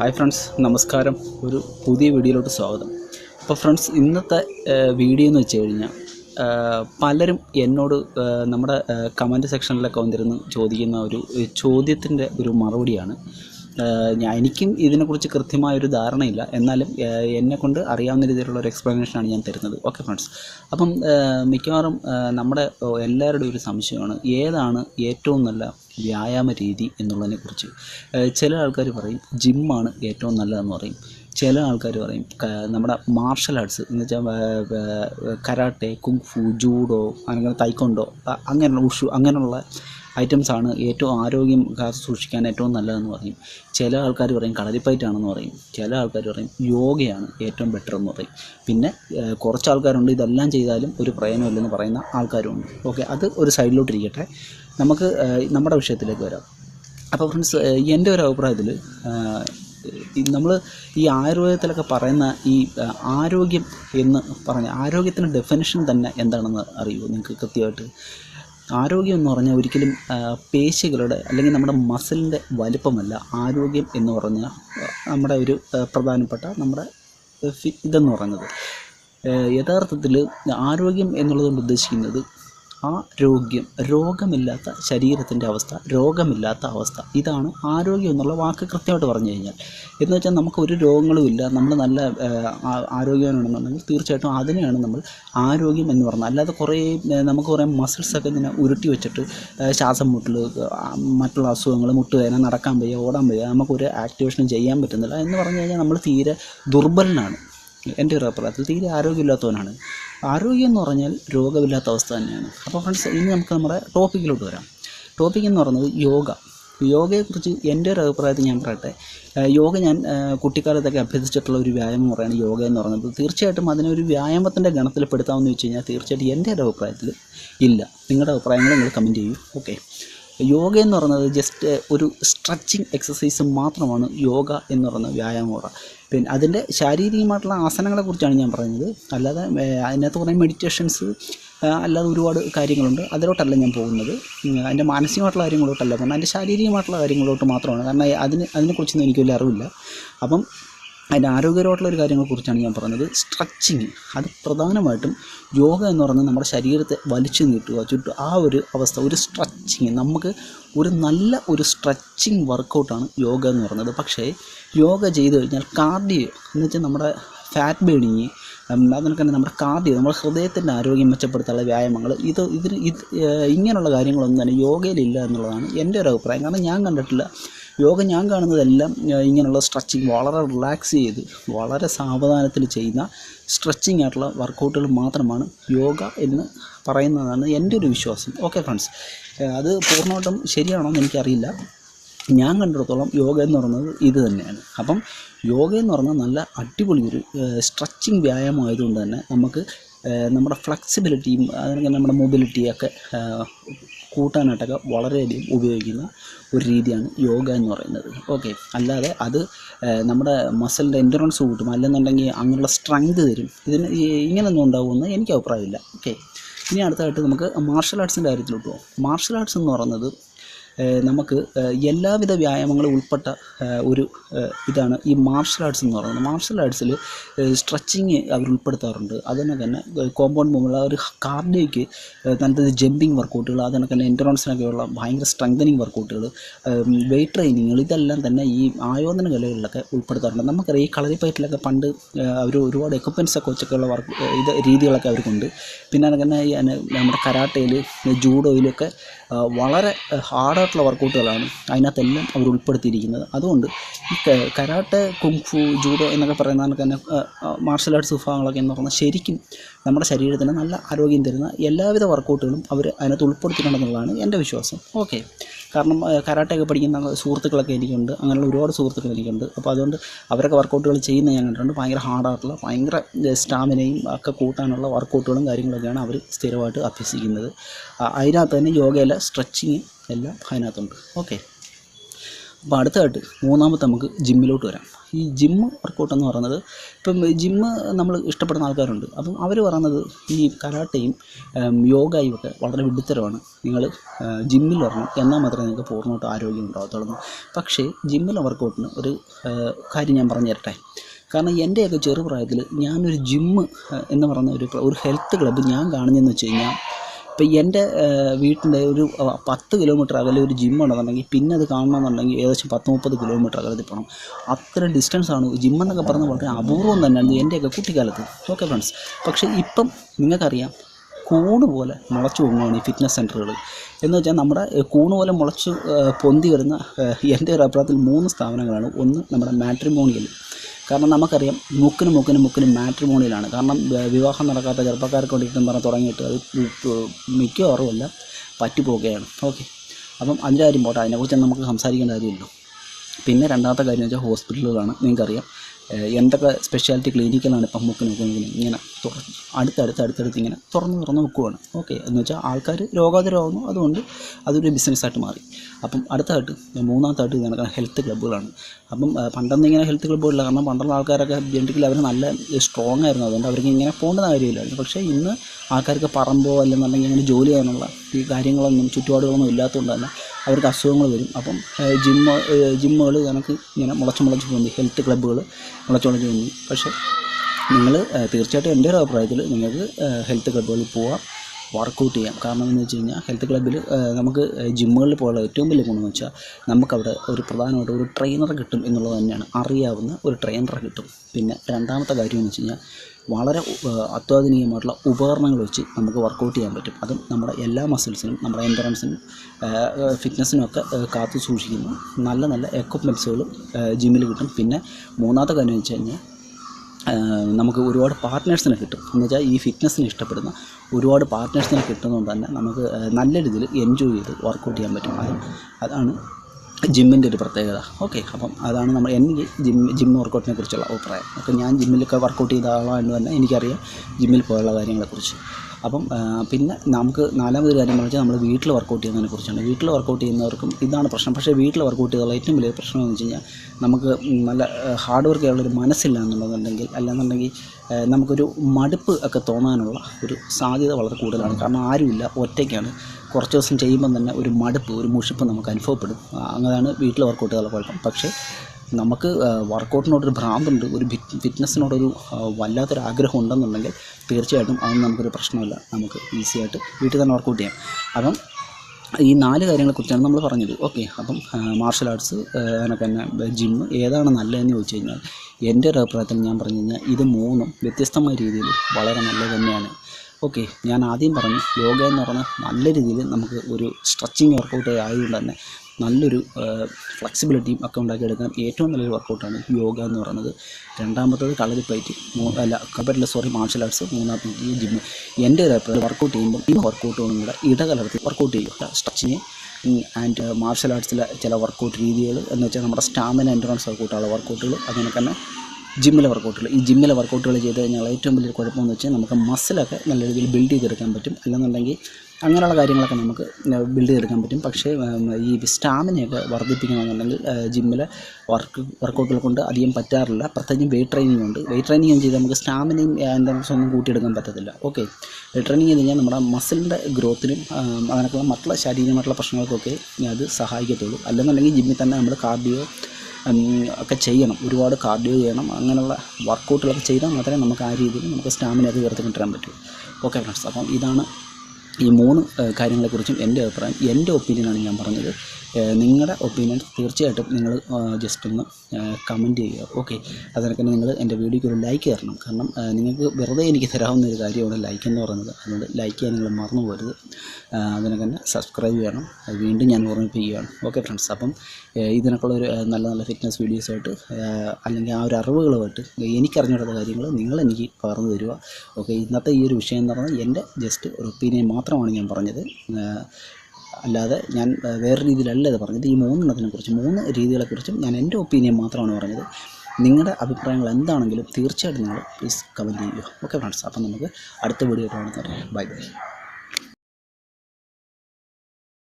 Hi friends നമസ്കാരം. ഒരു പുതിയ വീഡിയോയിലോട്ട് സ്വാഗതം. അപ്പോൾ ഫ്രണ്ട്സ് ഇന്നത്തെ വീഡിയോ എന്ന് വെച്ച് കഴിഞ്ഞാൽ പലരും എന്നോട് നമ്മുടെ കമന്റ് സെക്ഷനിലൊക്കെ വന്നിരുന്ന് ചോദിക്കുന്ന ഒരു ചോദ്യത്തിന്റെ ഒരു മറുപടിയാണ്. ഞാൻ എനിക്കും ഇതിനെക്കുറിച്ച് കൃത്യമായൊരു ധാരണയില്ല. എന്നാലും എന്നെ എന്നെക്കൊണ്ട് അറിയാവുന്ന രീതിയിലുള്ള ഒരു എക്സ്പ്ലനേഷനാണ് ഞാൻ തരുന്നത്. ഓക്കെ ഫ്രണ്ട്സ് അപ്പം മിക്കവാറും നമ്മുടെ എല്ലാവരുടെയും ഒരു സംശയമാണ്. ഏതാണ് ഏറ്റവും നല്ല വ്യായാമ രീതി എന്നുള്ളതിനെക്കുറിച്ച്. കുറിച്ച് ചില ആൾക്കാർ പറയും ജിമ്മാണ് ഏറ്റവും നല്ലതെന്ന് പറയും. ചില ആൾക്കാർ പറയും നമ്മുടെ മാർഷൽ ആർട്സ് എന്ന് വെച്ചാൽ കരാട്ടെ കുങ്ഫു ജൂഡോ അങ്ങനെ തൈക്കൊണ്ടോ അങ്ങനെയുള്ള ഉഷു അങ്ങനെയുള്ള ഐറ്റംസ് ആണ് ഏറ്റവും ആരോഗ്യം കാത്തു സൂക്ഷിക്കാൻ ഏറ്റവും നല്ലതെന്ന് പറയും. ചില ആൾക്കാർ പറയും കളരിപ്പയറ്റാണെന്ന് പറയും. ചില ആൾക്കാർ പറയും യോഗയാണ് ഏറ്റവും ബെറ്റർ എന്ന് പറയും. പിന്നെ കുറച്ച് ആൾക്കാരുണ്ട്. ഇതെല്ലാം ചെയ്താലും ഒരു പ്രയോജനമില്ലെന്ന് പറയുന്ന ആൾക്കാരുമുണ്ട് ഓക്കെ അത് ഒരു സൈഡിലോട്ടിരിക്കട്ടെ നമുക്ക് നമ്മുടെ വിഷയത്തിലേക്ക് വരാം. അപ്പോൾ ഫ്രണ്ട്സ് എന്റെ ഒരു അഭിപ്രായത്തിൽ നമ്മൾ ഈ ആയുർവേദത്തിലൊക്കെ പറയുന്ന ഈ ആരോഗ്യം എന്ന് പറഞ്ഞ ആരോഗ്യത്തിന്റെ ഡെഫിനേഷൻ തന്നെ എന്താണെന്ന് അറിയുമോ? നിങ്ങൾക്ക് കൃത്യമായിട്ട്? ആരോഗ്യം എന്ന് പറഞ്ഞാൽ ഒരിക്കലും പേശികളുടെ അല്ലെങ്കിൽ നമ്മുടെ മസിലിന്റെ വലിപ്പമല്ല. ആരോഗ്യം എന്ന് പറഞ്ഞാൽ നമ്മുടെ ഒരു പ്രധാനപ്പെട്ട നമ്മുടെ ഇതെന്ന് പറയുന്നത്. യഥാർത്ഥത്തിൽ ആരോഗ്യം എന്നുള്ളതുകൊണ്ട് ഉദ്ദേശിക്കുന്നത് ആരോഗ്യം രോഗമില്ലാത്ത ശരീരത്തിന്റെ അവസ്ഥ രോഗമില്ലാത്ത അവസ്ഥ. ഇതാണ് ആരോഗ്യം എന്നുള്ള വാക്ക് കൃത്യമായിട്ട് പറഞ്ഞു കഴിഞ്ഞാൽ. എന്ന് വെച്ചാൽ നമുക്ക് ഒരു രോഗങ്ങളും ഇല്ല. നമ്മൾ നല്ല ആരോഗ്യവാനാണെന്നുണ്ടെങ്കിൽ തീർച്ചയായിട്ടും അതിനെയാണ് നമ്മൾ ആരോഗ്യം എന്ന് പറഞ്ഞത്. അല്ലാതെ കുറേ നമുക്ക് കുറേ മസിൽസൊക്കെ ഇങ്ങനെ ഉരുട്ടി വെച്ചിട്ട് ശ്വാസം മുട്ടൽ മറ്റുള്ള അസുഖങ്ങൾ മുട്ടുവേദന നടക്കാൻ വയ്യ ഓടാൻ വയ്യ നമുക്കൊരു ആക്ടിവേഷനും ചെയ്യാൻ പറ്റുന്നില്ല എന്ന് പറഞ്ഞു കഴിഞ്ഞാൽ നമ്മൾ തീരെ ദുർബലനാണ്. എന്റെ ഒരു അഭിപ്രായത്തിൽ തീരെ ആരോഗ്യമില്ലാത്തവനാണ്. ആരോഗ്യം എന്ന് പറഞ്ഞാൽ രോഗമില്ലാത്ത അവസ്ഥ തന്നെയാണ്. അപ്പോൾ ഫ്രണ്ട്സ് ഇനി നമുക്ക് നമ്മുടെ ടോപ്പിക്കിലോട്ട് വരാം. ടോപ്പിക് എന്ന് പറയുന്നത് യോഗ. യോഗയെക്കുറിച്ച് എന്റെ ഒരു അഭിപ്രായത്തിൽ ഞാൻ പറയട്ടെ. യോഗ ഞാൻ കുട്ടിക്കാലത്തൊക്കെ അഭ്യസിച്ചിട്ടുള്ള ഒരു വ്യായാമം പറയാണ് യോഗ എന്ന് പറയുന്നത്. തീർച്ചയായിട്ടും അതിനൊരു വ്യായാമത്തിന്റെ ഗണത്തിൽ പെടുത്താമെന്ന് വെച്ച് കഴിഞ്ഞാൽ തീർച്ചയായിട്ടും എന്റെ ഒരു അഭിപ്രായത്തിൽ ഇല്ല. നിങ്ങളുടെ അഭിപ്രായങ്ങൾ നിങ്ങൾ കമന്റ് ചെയ്യൂ. ഓക്കെ യോഗ എന്ന് പറയുന്നത് ജസ്റ്റ് ഒരു സ്ട്രെച്ചിങ് എക്സസൈസ് മാത്രമാണ് യോഗ എന്ന് പറയുന്ന വ്യായാമമുറ പിന്നെ അതിന്റെ ശാരീരികമായിട്ടുള്ള ആസനങ്ങളെക്കുറിച്ചാണ് ഞാൻ പറയുന്നത്. അല്ലാതെ അതിനകത്ത് കുറേ മെഡിറ്റേഷൻസ് അല്ലാതെ ഒരുപാട് കാര്യങ്ങളുണ്ട്. അതിലോട്ടല്ല ഞാൻ പോകുന്നത്. അതിന്റെ മാനസികമായിട്ടുള്ള കാര്യങ്ങളോട്ടല്ല പോകുന്നത്. അതിന്റെ ശാരീരികമായിട്ടുള്ള കാര്യങ്ങളോട്ട് മാത്രമാണ്. കാരണം അതിന് അതിനെക്കുറിച്ചൊന്നും എനിക്ക് വലിയ അറിവില്ല. അപ്പം അതിന്റെ ആരോഗ്യപരമായിട്ടുള്ള ഒരു കാര്യങ്ങളെക്കുറിച്ചാണ് ഞാൻ പറഞ്ഞത്. സ്ട്രെച്ചിങ് അത് പ്രധാനമായിട്ടും യോഗ എന്ന് പറഞ്ഞാൽ നമ്മുടെ ശരീരത്തെ വലിച്ചു നീട്ടുക ചുറ്റും ആ ഒരു അവസ്ഥ ഒരു സ്ട്രെച്ചിങ് നമുക്ക് ഒരു നല്ല ഒരു സ്ട്രെച്ചിങ് വർക്കൗട്ടാണ് യോഗ എന്ന് പറയുന്നത്. പക്ഷേ യോഗ ചെയ്ത് കഴിഞ്ഞാൽ കാർഡിയോ എന്ന് വെച്ചാൽ നമ്മുടെ ഫാറ്റ് ബേണിങ് അതിനൊക്കെ തന്നെ നമ്മുടെ കാർഡിയോ നമ്മുടെ ഹൃദയത്തിന്റെ ആരോഗ്യം മെച്ചപ്പെടുത്താനുള്ള വ്യായാമങ്ങൾ ഇത് ഇതിന് ഇത് ഇങ്ങനെയുള്ള കാര്യങ്ങളൊന്നും തന്നെ യോഗയിലില്ല എന്നുള്ളതാണ് എന്റെ ഒരു അഭിപ്രായം. കാരണം ഞാൻ കണ്ടിട്ടില്ല യോഗ ഞാൻ കാണുന്നതെല്ലാം ഇങ്ങനെയുള്ള സ്ട്രെച്ചിങ് വളരെ റിലാക്സ് ചെയ്ത് വളരെ സാവധാനത്തിൽ ചെയ്യുന്ന സ്ട്രെച്ചിങ് ആയിട്ടുള്ള വർക്കൗട്ടുകൾ മാത്രമാണ് യോഗ എന്ന് പറയുന്നതാണ് എന്റെ ഒരു വിശ്വാസം. ഓക്കെ ഫ്രണ്ട്സ് അത് പൂർണമായിട്ടും ശരിയാണോ എന്ന് എനിക്കറിയില്ല. ഞാൻ കണ്ടിടത്തോളം യോഗ എന്ന് പറയുന്നത് ഇത് തന്നെയാണ്. അപ്പം യോഗ എന്ന് പറഞ്ഞാൽ നല്ല അടിപൊളി ഒരു സ്ട്രെച്ചിങ് വ്യായാമമായതുകൊണ്ട് തന്നെ നമുക്ക് നമ്മുടെ ഫ്ലെക്സിബിലിറ്റിയും അതിനൊക്കെ നമ്മുടെ മൊബിലിറ്റിയൊക്കെ കൂട്ടാനായിട്ടൊക്കെ വളരെയധികം ഉപയോഗിക്കുന്ന ഒരു രീതിയാണ് യോഗ എന്ന് പറയുന്നത്. ഓക്കെ അല്ലാതെ അത് നമ്മുടെ മസിലിന്റെ എൻഡുറൻസ് കൂട്ടും അല്ലെന്നുണ്ടെങ്കിൽ അങ്ങനെയുള്ള സ്ട്രെങ്ത് തരും. ഇതിന് ഇങ്ങനെയൊന്നും ഉണ്ടാകുമെന്ന് എനിക്ക് അഭിപ്രായമില്ല. ഓക്കെ ഇനി അടുത്തായിട്ട് നമുക്ക് മാർഷൽ ആർട്സിന്റെ കാര്യത്തിലോട്ട് പോകാം മാർഷൽ ആർട്സ് എന്ന് പറയുന്നത് നമുക്ക് എല്ലാവിധ വ്യായാമങ്ങളും ഉൾപ്പെട്ട ഒരു ഇതാണ് ഈ മാർഷൽ ആർട്സ് എന്ന് പറയുന്നത്. മാർഷൽ ആർട്സിൽ സ്ട്രെച്ചിങ് അവർ ഉൾപ്പെടുത്താറുണ്ട്. അതുതന്നെ തന്നെ കോമ്പൗണ്ട് മൂവ്മെന്റ് ഒരു കാർഡിയോയ്ക്ക് നല്ലത് ജമ്പിങ് വർക്കൗട്ടുകൾ അതിനെ തന്നെ എൻട്രൻസിനൊക്കെയുള്ള ഭയങ്കര സ്ട്രെങ്തനിങ് വർക്കൗട്ടുകൾ വെയിറ്റ് ട്രെയിനിങ്ങുകൾ ഇതെല്ലാം തന്നെ ഈ ആയോധന കലകളിലൊക്കെ ഉൾപ്പെടുത്താറുണ്ട്. നമുക്കറിയാം ഈ കളരിപ്പയറ്റിലൊക്കെ പണ്ട് അവർ ഒരുപാട് എക്യുപ്മെന്റ്സ് ഒക്കെ വെച്ചൊക്കെയുള്ള വർക്ക് ഇത് രീതികളൊക്കെ അവർക്കുണ്ട്. പിന്നെ അതൊക്കെ തന്നെ നമ്മുടെ കരാട്ടയിൽ ജൂഡോയിലൊക്കെ വളരെ വളരെ ഹാർഡായിട്ടുള്ള വർക്കൗട്ടുകളാണ് അതിനകത്തെല്ലാം അവർ ഉൾപ്പെടുത്തിയിരിക്കുന്നത്. അതുകൊണ്ട് ഈ കരാട്ടെ കുങ്ഫു ജൂഡോ എന്നൊക്കെ പറയുന്ന കണക്ക് തന്നെ മാർഷൽ ആർട്സ് വിഭാഗങ്ങളൊക്കെ എന്ന് പറഞ്ഞാൽ ശരിക്കും നമ്മുടെ ശരീരത്തിന് നല്ല ആരോഗ്യം തരുന്ന എല്ലാവിധ വർക്കൗട്ടുകളും അവർ അതിനകത്ത് ഉൾപ്പെടുത്തിയിട്ടുണ്ടെന്നുള്ളതാണ് എന്റെ വിശ്വാസം. ഓക്കെ കാരണം കരാട്ടയൊക്കെ പഠിക്കുന്ന സുഹൃത്തുക്കളൊക്കെ എനിക്കുണ്ട്. അങ്ങനെയുള്ള ഒരുപാട് സുഹൃത്തുക്കൾ എനിക്കുണ്ട്. അപ്പോൾ അതുകൊണ്ട് അവരൊക്കെ വർക്കൗട്ടുകൾ ചെയ്യുന്ന ഞാൻ കണ്ടിട്ടുണ്ട്. ഭയങ്കര ഹാർഡായിട്ടുള്ള ഭയങ്കര സ്റ്റാമിനയും ഒക്കെ കൂട്ടാനുള്ള വർക്കൗട്ടുകളും കാര്യങ്ങളൊക്കെയാണ് അവർ സ്ഥിരമായിട്ട് അഭ്യസിക്കുന്നത്. അതിനകത്ത് തന്നെ യോഗയല്ല സ്ട്രെച്ചിങ് എല്ലാം അതിനകത്തുണ്ട്. ഓക്കെ. അപ്പോൾ അടുത്തതായിട്ട് മൂന്നാമത്തെ നമുക്ക് ജിമ്മിലോട്ട് വരാം. ഈ ജിം വർക്കൗട്ട് എന്ന് പറയുന്നത് ഇപ്പം ജിമ്മ് നമ്മൾ ഇഷ്ടപ്പെടുന്ന ആൾക്കാരുണ്ട്. അപ്പം അവർ പറയുന്നത് ഈ കരാട്ടയും യോഗയും ഒക്കെ വളരെ വിഡിത്തരമാണ് നിങ്ങൾ ജിമ്മിൽ വരണം. എന്നാൽ മാത്രമേ നിങ്ങൾക്ക് പൂർണമായിട്ട് ആരോഗ്യം ഉണ്ടാകത്തുള്ളൂ. പക്ഷേ ജിമ്മിലെ വർക്കൗട്ടിന് ഒരു കാര്യം ഞാൻ പറഞ്ഞു തരട്ടെ. കാരണം എന്റെയൊക്കെ ചെറുപ്രായത്തിൽ ഞാനൊരു ജിമ്മ് എന്ന് പറയുന്ന ഒരു ഒരു ഹെൽത്ത് ക്ലബ്ബ് ഞാൻ കാണുന്നതെന്ന് വെച്ച് കഴിഞ്ഞാൽ ഇപ്പം എന്റെ വീട്ടിന്റെ ഒരു പത്ത് കിലോമീറ്റർ അകലെ ഒരു ജിം ഉണ്ടെന്നുണ്ടെങ്കിൽ പിന്നെ അത് കാണണമെന്നുണ്ടെങ്കിൽ ഏകദേശം പത്ത് മുപ്പത് കിലോമീറ്റർ അകലത്തിൽ പോകണം. അത്ര ഡിസ്റ്റൻസ് ആണ് എന്നൊക്കെ പറഞ്ഞ വളരെ അപൂർവം തന്നെയാണ് എന്റെയൊക്കെ കുട്ടിക്കാലത്ത്. ഓക്കെ ഫ്രണ്ട്സ് പക്ഷേ ഇപ്പം നിങ്ങൾക്കറിയാം കൂണ് പോലെ മുളച്ചു പൊങ്ങുകയാണ് ഈ ഫിറ്റ്നസ് സെന്ററുകൾ എന്ന് വെച്ചാൽ നമ്മുടെ കൂണ് പോലെ മുളച്ച് പൊന്തി വരുന്ന എന്റെ ഒരു അഭിപ്രായത്തിൽ മൂന്ന് സ്ഥാപനങ്ങളാണ്. ഒന്ന് നമ്മുടെ മാട്രിമോണിയൽ കാരണം നമുക്കറിയാം മുക്കിന് മുക്കിന് മുക്കിന് മാട്രിമോണിയലാണ്. കാരണം വിവാഹം നടക്കാത്ത ചെറുപ്പക്കാർക്ക് വേണ്ടിയിട്ടും പറഞ്ഞ് തുടങ്ങിയിട്ട് അത് മിക്കവാറും എല്ലാം പറ്റിപ്പോവുകയാണ്. ഓക്കെ. അപ്പം അതിന്റെ കാര്യം പോട്ടെ. അതിനെക്കുറിച്ച് നമുക്ക് സംസാരിക്കേണ്ട കാര്യമില്ലല്ലോ. പിന്നെ രണ്ടാമത്തെ കാര്യം വെച്ചാൽ ഹോസ്പിറ്റലുകളാണ് നിങ്ങൾക്കറിയാം. എന്തൊക്കെ സ്പെഷ്യാലിറ്റി ക്ലിനിക്കിലാണ് ഇപ്പം മുക്കിന് നോക്കുന്നതിന് ഇങ്ങനെ തുറന്ന് അടുത്തടുത്ത് അടുത്തടുത്ത് ഇങ്ങനെ തുറന്ന് തുറന്ന് വെക്കുവാണ്. ഓക്കെ എന്ന് വെച്ചാൽ ആൾക്കാർ രോഗാതുരമാകുന്നു അതുകൊണ്ട് അതൊരു ബിസിനസ്സായിട്ട് മാറി. അപ്പം അടുത്തായിട്ട് മൂന്നാമത്തായിട്ട് നടക്കുന്ന ഹെൽത്ത് ക്ലബ്ബുകളാണ് അപ്പം പണ്ടൊന്നും ഇങ്ങനെ ഹെൽത്ത് ക്ലബ്ബുകളില്ല കാരണം പണ്ടുള്ള ആൾക്കാരൊക്കെ ജനറ്റിക്കലി അവർ നല്ല സ്ട്രോങ് ആയിരുന്നു. അതുകൊണ്ട് അവർക്ക് ഇങ്ങനെ പോകേണ്ട കാര്യമില്ലായിരുന്നു പക്ഷേ ഇന്ന് ആൾക്കാർക്ക് പറമ്പോ അല്ലെന്നുണ്ടെങ്കിൽ ഇങ്ങനെ ജോലി ചെയ്യാനുള്ള ഈ കാര്യങ്ങളൊന്നും ചുറ്റുപാടുകളൊന്നും ഇല്ലാത്തതുകൊണ്ട് തന്നെ അവർക്ക് അസുഖങ്ങൾ വരും. അപ്പം ജിമ്മ് ജിമ്മുകൾ കണക്ക് ഇങ്ങനെ മുളച്ച് മുളച്ച് പോകുന്നു ഹെൽത്ത് ക്ലബ്ബുകൾ മുളച്ച് മുളച്ച് പോകുന്നു പക്ഷേ നിങ്ങൾ തീർച്ചയായിട്ടും എന്റെ ഒരു അഭിപ്രായത്തിൽ നിങ്ങൾക്ക് ഹെൽത്ത് ക്ലബ്ബുകളിൽ പോവാം വർക്കൗട്ട് ചെയ്യാം. കാരണം എന്ന് വെച്ച് കഴിഞ്ഞാൽ ഹെൽത്ത് ക്ലബ്ബിൽ നമുക്ക് ജിമ്മുകളിൽ പോലുള്ള ഏറ്റവും വലിയ ഗുണമെന്ന് വെച്ചാൽ നമുക്കവിടെ ഒരു പ്രധാനമായിട്ട് ഒരു ട്രെയിനർ കിട്ടും എന്നുള്ളത് തന്നെയാണ്. അറിയാവുന്ന ഒരു ട്രെയിനറെ കിട്ടും. പിന്നെ രണ്ടാമത്തെ കാര്യം എന്ന് വെച്ച് കഴിഞ്ഞാൽ വളരെ അത്യാധുനികമായിട്ടുള്ള ഉപകരണങ്ങൾ വെച്ച് നമുക്ക് വർക്കൗട്ട് ചെയ്യാൻ പറ്റും. അതും നമ്മുടെ എല്ലാ മസിൽസിനും നമ്മുടെ എൻഡറൻസിനും ഫിറ്റ്നസ്സിനും ഒക്കെ കാത്തു സൂക്ഷിക്കുന്നു. നല്ല നല്ല എക്വിപ്മെന്റ്സുകൾ ജിമ്മിൽ കിട്ടും. പിന്നെ മൂന്നാമത്തെ കാര്യം വെച്ച് കഴിഞ്ഞാൽ നമുക്ക് ഒരുപാട് പാർട്ട്നേഴ്സിനെ കിട്ടും. എന്ന് വെച്ചാൽ ഈ ഫിറ്റ്നസ്സിനെ ഇഷ്ടപ്പെടുന്ന ഒരുപാട് പാർട്ട്നേഴ്സിനെ കിട്ടുന്നതുകൊണ്ട് തന്നെ നമുക്ക് നല്ല രീതിയിൽ എൻജോയ് ചെയ്ത് വർക്കൗട്ട് ചെയ്യാൻ പറ്റും. അത് അതാണ് ജിമ്മിന്റെ ഒരു പ്രത്യേകത. ഓക്കെ അപ്പം അതാണ് നമ്മൾ എനിക്ക് ജിം ജിം വർക്കൗട്ടിനെ കുറിച്ചുള്ള അഭിപ്രായം. അപ്പോൾ ഞാൻ ജിമ്മിലൊക്കെ വർക്കൗട്ട് ചെയ്ത ആളായതുകൊണ്ട് തന്നെ എനിക്കറിയാം ജിമ്മിൽ പോയുള്ള കാര്യങ്ങളെക്കുറിച്ച് അപ്പം പിന്നെ നമുക്ക് നാലാമതൊരു കാര്യം എന്ന് വെച്ചാൽ നമ്മൾ വീട്ടിൽ വർക്കൗട്ട് ചെയ്യുന്നതിനെ കുറിച്ചാണ്. വീട്ടിൽ വർക്കൗട്ട് ചെയ്യുന്നവർക്കും ഇതാണ് പ്രശ്നം. പക്ഷേ വീട്ടിൽ വർക്കൗട്ട് ചെയ്തുള്ള ഏറ്റവും വലിയ പ്രശ്നം എന്ന് വെച്ച് കഴിഞ്ഞാൽ നമുക്ക് നല്ല ഹാർഡ് വർക്ക് ചെയ്യാനുള്ളൊരു മനസ്സില്ല എന്നുള്ളതുണ്ടെങ്കിൽ അല്ലാന്നുണ്ടെങ്കിൽ നമുക്കൊരു മടുപ്പ് ഒക്കെ തോന്നാനുള്ള ഒരു സാധ്യത വളരെ കൂടുതലാണ്. കാരണം ആരുമില്ല ഒറ്റയ്ക്കാണ്. കുറച്ച് ദിവസം ചെയ്യുമ്പം തന്നെ ഒരു മടുപ്പ് ഒരു മുഷിപ്പ് നമുക്ക് അനുഭവപ്പെടും. അങ്ങനെയാണ് വീട്ടിൽ വർക്കൗട്ട് ചെയ്തുള്ള കുഴപ്പം. പക്ഷേ നമുക്ക് വർക്കൗട്ടിനോടൊരു ഭ്രാന്തുണ്ട് ഒരു ഫിറ്റ് ഫിറ്റ്നസ്സിനോടൊരു വല്ലാത്തൊരു ആഗ്രഹം ഉണ്ടെന്നുണ്ടെങ്കിൽ തീർച്ചയായിട്ടും അതൊന്നും നമുക്കൊരു പ്രശ്നമില്ല. നമുക്ക് ഈസി ആയിട്ട് വീട്ടിൽ തന്നെ വർക്കൗട്ട് ചെയ്യാം. അപ്പം ഈ നാല് കാര്യങ്ങളെക്കുറിച്ചാണ് നമ്മൾ പറഞ്ഞത്. ഓക്കെ അപ്പം മാർഷൽ ആർട്സ് അതിനൊക്കെ തന്നെ ജിമ്മ് ഏതാണ് നല്ലതെന്ന് ചോദിച്ചു കഴിഞ്ഞാൽ എന്റെ ഒരു അഭിപ്രായത്തിൽ ഞാൻ പറഞ്ഞു കഴിഞ്ഞാൽ ഇത് മൂന്നും വ്യത്യസ്തമായ രീതിയിൽ വളരെ നല്ലത് തന്നെയാണ്. ഓക്കെ ഞാൻ ആദ്യം പറഞ്ഞു യോഗ എന്ന് പറഞ്ഞാൽ നല്ല രീതിയിൽ നമുക്ക് ഒരു സ്ട്രെച്ചിങ് വർക്കൗട്ട് ആയതുകൊണ്ട് തന്നെ നല്ലൊരു ഫ്ലെക്സിബിലിറ്റിയും ഒക്കെ ഉണ്ടാക്കിയെടുക്കാൻ ഏറ്റവും നല്ലൊരു വർക്കൗട്ടാണ് യോഗ എന്ന് പറയുന്നത്. രണ്ടാമത്തത് കളരി പ്ലേറ്റ് അല്ല കബഡില്ല സോറി മാർഷൽ ആർട്സ് മൂന്നാമത്തത് ഈ ജിമ്മ് എന്റെ ഒരു അഭിപ്രായം വർക്കൗട്ട് ചെയ്യുമ്പോൾ ഈ വർക്കൗട്ടുകളും കൂടെ ഇടകലർത്തി വർക്കൗട്ട് ചെയ്യുക. സ്ട്രെച്ചിങ് ആൻഡ് മാർഷൽ ആർട്സിലെ ചില വർക്കൗട്ട് രീതികൾ എന്ന് വെച്ചാൽ നമ്മുടെ സ്റ്റാമിന എൻഡുറൻസ് വർക്കൗട്ടുള്ള വർക്കൗട്ടുകൾ അങ്ങനെ തന്നെ ജിമ്മിലെ വർക്കൗട്ടുകൾ. ഈ ജിമ്മിലെ വർക്കൗട്ടുകൾ ചെയ്ത് കഴിഞ്ഞാൽ ഏറ്റവും വലിയൊരു കുഴപ്പമെന്ന് വെച്ചാൽ നമുക്ക് മസിലൊക്കെ നല്ല രീതിയിൽ ബിൽഡ് ചെയ്തെടുക്കാൻ പറ്റും. അല്ലെന്നുണ്ടെങ്കിൽ അങ്ങനെയുള്ള കാര്യങ്ങളൊക്കെ നമുക്ക് ബിൽഡ് ചെയ്തെടുക്കാൻ പറ്റും. പക്ഷേ ഈ സ്റ്റാമിനയൊക്കെ വർദ്ധിപ്പിക്കണമെന്നുണ്ടെങ്കിൽ ജിമ്മിലെ വർക്ക് വർക്കൗട്ടുകൾ കൊണ്ട് അധികം പറ്റാറില്ല. പ്രത്യേകിച്ചും വെയിറ്റ് ട്രെയിനിങ് ഉണ്ട് വെയിറ്റ് ട്രെയിനിങ് ചെയ്ത് നമുക്ക് സ്റ്റാമിനയും എൻഡൻസും ഒന്നും കൂട്ടിയെടുക്കാൻ പറ്റത്തില്ല. ഓക്കെ വെയിറ്റ് ട്രെയിനിങ് ചെയ്ത് കഴിഞ്ഞാൽ നമ്മുടെ മസിലിന്റെ ഗ്രോത്തിനും അതിനൊക്കെ മറ്റുള്ള ശാരീരികമായിട്ടുള്ള പ്രശ്നങ്ങൾക്കൊക്കെ അത് സഹായിക്കത്തുള്ളൂ. അല്ലെന്നുണ്ടെങ്കിൽ ജിമ്മിൽ തന്നെ നമ്മൾ കാർഡിയോ ഒക്കെ ചെയ്യണം. ഒരുപാട് കാർഡിയോ ചെയ്യണം. അങ്ങനെയുള്ള വർക്കൗട്ടുകളൊക്കെ ചെയ്താൽ മാത്രമേ നമുക്ക് ആ രീതിയിൽ നമുക്ക് സ്റ്റാമിന ഒക്കെ ഉയർത്തി കൊണ്ടുവരാൻ പറ്റൂ. ഓക്കെ ഫ്രണ്ട്സ് അപ്പം ഇതാണ് ഈ മൂന്ന് കാര്യങ്ങളെക്കുറിച്ചും എന്റെ അഭിപ്രായം എന്റെ ഒപ്പീനിയനാണ് ഞാൻ പറഞ്ഞത്. നിങ്ങളുടെ ഒപ്പീനിയൻ തീർച്ചയായിട്ടും നിങ്ങൾ ജസ്റ്റ് ഒന്ന് കമന്റ് ചെയ്യുക ഓക്കെ അതിനൊക്കെ നിങ്ങൾ എന്റെ വീഡിയോയ്ക്ക് ഒരു ലൈക്ക് തരണം. കാരണം നിങ്ങൾക്ക് വെറുതെ എനിക്ക് തരാവുന്ന ഒരു കാര്യമാണ് ലൈക്ക് എന്ന് പറയുന്നത്. അതുകൊണ്ട് ലൈക്ക് ചെയ്യാൻ നിങ്ങൾ മറന്നു പോരുത് അതിനൊക്കെ തന്നെ സബ്സ്ക്രൈബ് ചെയ്യണം. വീണ്ടും ഞാൻ ഓർമ്മിപ്പിക്കുകയാണ്. ഓക്കെ ഫ്രണ്ട്സ് അപ്പം ഇതിനൊക്കെയുള്ള ഒരു നല്ല നല്ല ഫിറ്റ്നസ് വീഡിയോസായിട്ട് അല്ലെങ്കിൽ ആ ഒരു അറിവുകളുമായിട്ട് എനിക്കറിഞ്ഞിട്ടുള്ള കാര്യങ്ങൾ നിങ്ങൾ എനിക്ക് പകർന്നു തരിക. ഓക്കെ ഇന്നത്തെ ഈ ഒരു വിഷയം എന്ന് പറഞ്ഞാൽ എന്റെ ജസ്റ്റ് ഒരു ഒപ്പീനിയൻ മാത്രമാണ് ഞാൻ പറഞ്ഞത്. അല്ലാതെ ഞാൻ വേറെ രീതിയിലല്ല ഇത് പറഞ്ഞത്. ഈ മൂന്നെണ്ണത്തിനെക്കുറിച്ച് മൂന്ന് രീതികളെക്കുറിച്ചും ഞാൻ എന്റെ ഒപ്പീനിയൻ മാത്രമാണ് പറഞ്ഞത്. നിങ്ങളുടെ അഭിപ്രായങ്ങൾ എന്താണെങ്കിലും തീർച്ചയായിട്ടും നിങ്ങൾ പ്ലീസ് കമന്റ് ചെയ്യുക. ഓക്കെ ഫ്രണ്ട്സ് അപ്പം നമുക്ക് അടുത്ത വീഡിയോ കാണുന്നവരെ ബൈ ബൈ.